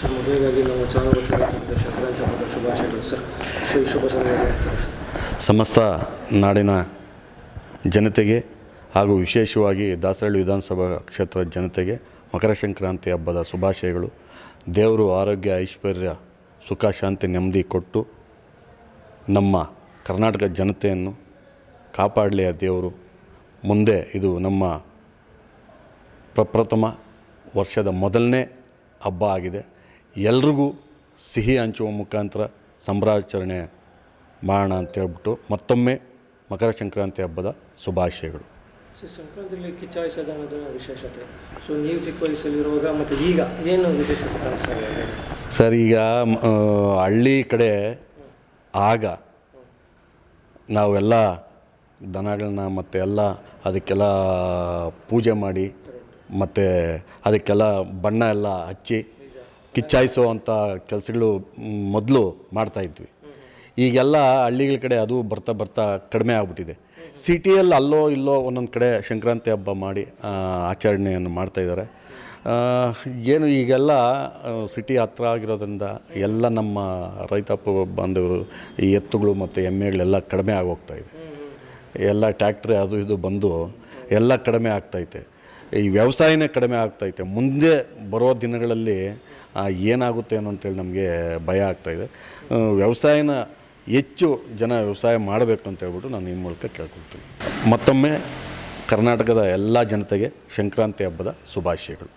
Sir ನಮ್ಮ channel ಶುಭಾಶಯಗಳು sir. ಸಮಸ್ತ ನಾಡಿನ ಜನತೆಗೆ ಹಾಗೂ ವಿಶೇಷವಾಗಿ ದಾಸರಳ್ಳಿ ವಿಧಾನಸಭಾ ಕ್ಷೇತ್ರದ ಜನತೆಗೆ ಮಕರ ಸಂಕ್ರಾಂತಿ ಹಬ್ಬದ ಶುಭಾಶಯಗಳು. ದೇವರು ಆರೋಗ್ಯ, ಐಶ್ವರ್ಯ, ಸುಖ, ಶಾಂತಿ, ನೆಮ್ಮದಿ ಕೊಟ್ಟು ನಮ್ಮ ಕರ್ನಾಟಕ ಜನತೆಯನ್ನು ಕಾಪಾಡಲಿ ಆ ದೇವರು. ಮುಂದೆ ಇದು ನಮ್ಮ ಪ್ರಪ್ರಥಮ ವರ್ಷದ ಮೊದಲನೇ ಹಬ್ಬ ಆಗಿದೆ. ಎಲ್ರಿಗೂ ಸಿಹಿ ಹಂಚುವ ಮುಖಾಂತರ ಸಂಭ್ರಾಚರಣೆ ಮಾಡೋಣ ಅಂತೇಳ್ಬಿಟ್ಟು ಮತ್ತೊಮ್ಮೆ ಮಕರ ಸಂಕ್ರಾಂತಿ ಹಬ್ಬದ ಶುಭಾಶಯಗಳು. ಸಂಕ್ರಾಂತಿಯಲ್ಲಿ ವಿಶೇಷತೆ. ಸೊ ನೀವು ಚಿಕ್ಕ ವಯಸ್ಸಲ್ಲಿರುವಾಗ ಮತ್ತು ಈಗ ಏನು ವಿಶೇಷತೆ ಕಾಣಿಸ್ತಾ ಇದೆ? ಸರ್ ಈಗ ಹಳ್ಳಿ ಕಡೆ ಆಗ ನಾವೆಲ್ಲ ದನಗಳನ್ನ ಮತ್ತು ಎಲ್ಲ ಅದಕ್ಕೆಲ್ಲ ಪೂಜೆ ಮಾಡಿ ಮತ್ತು ಅದಕ್ಕೆಲ್ಲ ಬಣ್ಣ ಎಲ್ಲ ಹಚ್ಚಿ ಕಿಚ್ಚಾಯಿಸೋ ಅಂಥ ಕೆಲಸಗಳು ಮೊದಲು ಮಾಡ್ತಾಯಿದ್ವಿ ಈಗೆಲ್ಲ ಹಳ್ಳಿಗಳ ಕಡೆ ಅದು ಬರ್ತಾ ಬರ್ತಾ ಕಡಿಮೆ ಆಗ್ಬಿಟ್ಟಿದೆ. ಸಿಟಿಯಲ್ಲಿ ಅಲ್ಲೋ ಇಲ್ಲೋ ಒಂದೊಂದು ಕಡೆ ಸಂಕ್ರಾಂತಿ ಹಬ್ಬ ಮಾಡಿ ಆಚರಣೆಯನ್ನು ಮಾಡ್ತಾಯಿದ್ದಾರೆ ಏನು ಈಗೆಲ್ಲ ಸಿಟಿ ಹತ್ರ ಆಗಿರೋದ್ರಿಂದ ಎಲ್ಲ ನಮ್ಮ ರೈತಾಪ ಬಾಂಧವರು ಈ ಎತ್ತುಗಳು ಮತ್ತು ಎಮ್ಮೆಗಳೆಲ್ಲ ಕಡಿಮೆ ಆಗೋಗ್ತಾ ಇದೆ. ಎಲ್ಲ ಟ್ಯಾಕ್ಟ್ರಿ ಅದು ಇದು ಬಂದು ಎಲ್ಲ ಕಡಿಮೆ ಆಗ್ತೈತೆ ಈ ವ್ಯವಸಾಯನೇ ಕಡಿಮೆ ಆಗ್ತೈತೆ ಮುಂದೆ ಬರೋ ದಿನಗಳಲ್ಲಿ ಏನಾಗುತ್ತೆ ಅನ್ನೋ ಅಂತೇಳಿ ನಮಗೆ ಭಯ ಆಗ್ತಾಯಿದೆ ವ್ಯವಸಾಯನ ಹೆಚ್ಚು ಜನ ವ್ಯವಸಾಯ ಮಾಡಬೇಕು ಅಂತ ಹೇಳ್ಬಿಟ್ಟು ನಾನು ಈ ಮೂಲಕ ಕೇಳ್ಕೊಳ್ತೀನಿ. ಮತ್ತೊಮ್ಮೆ ಕರ್ನಾಟಕದ ಎಲ್ಲ ಜನತೆಗೆ ಸಂಕ್ರಾಂತಿ ಹಬ್ಬದ ಶುಭಾಶಯಗಳು.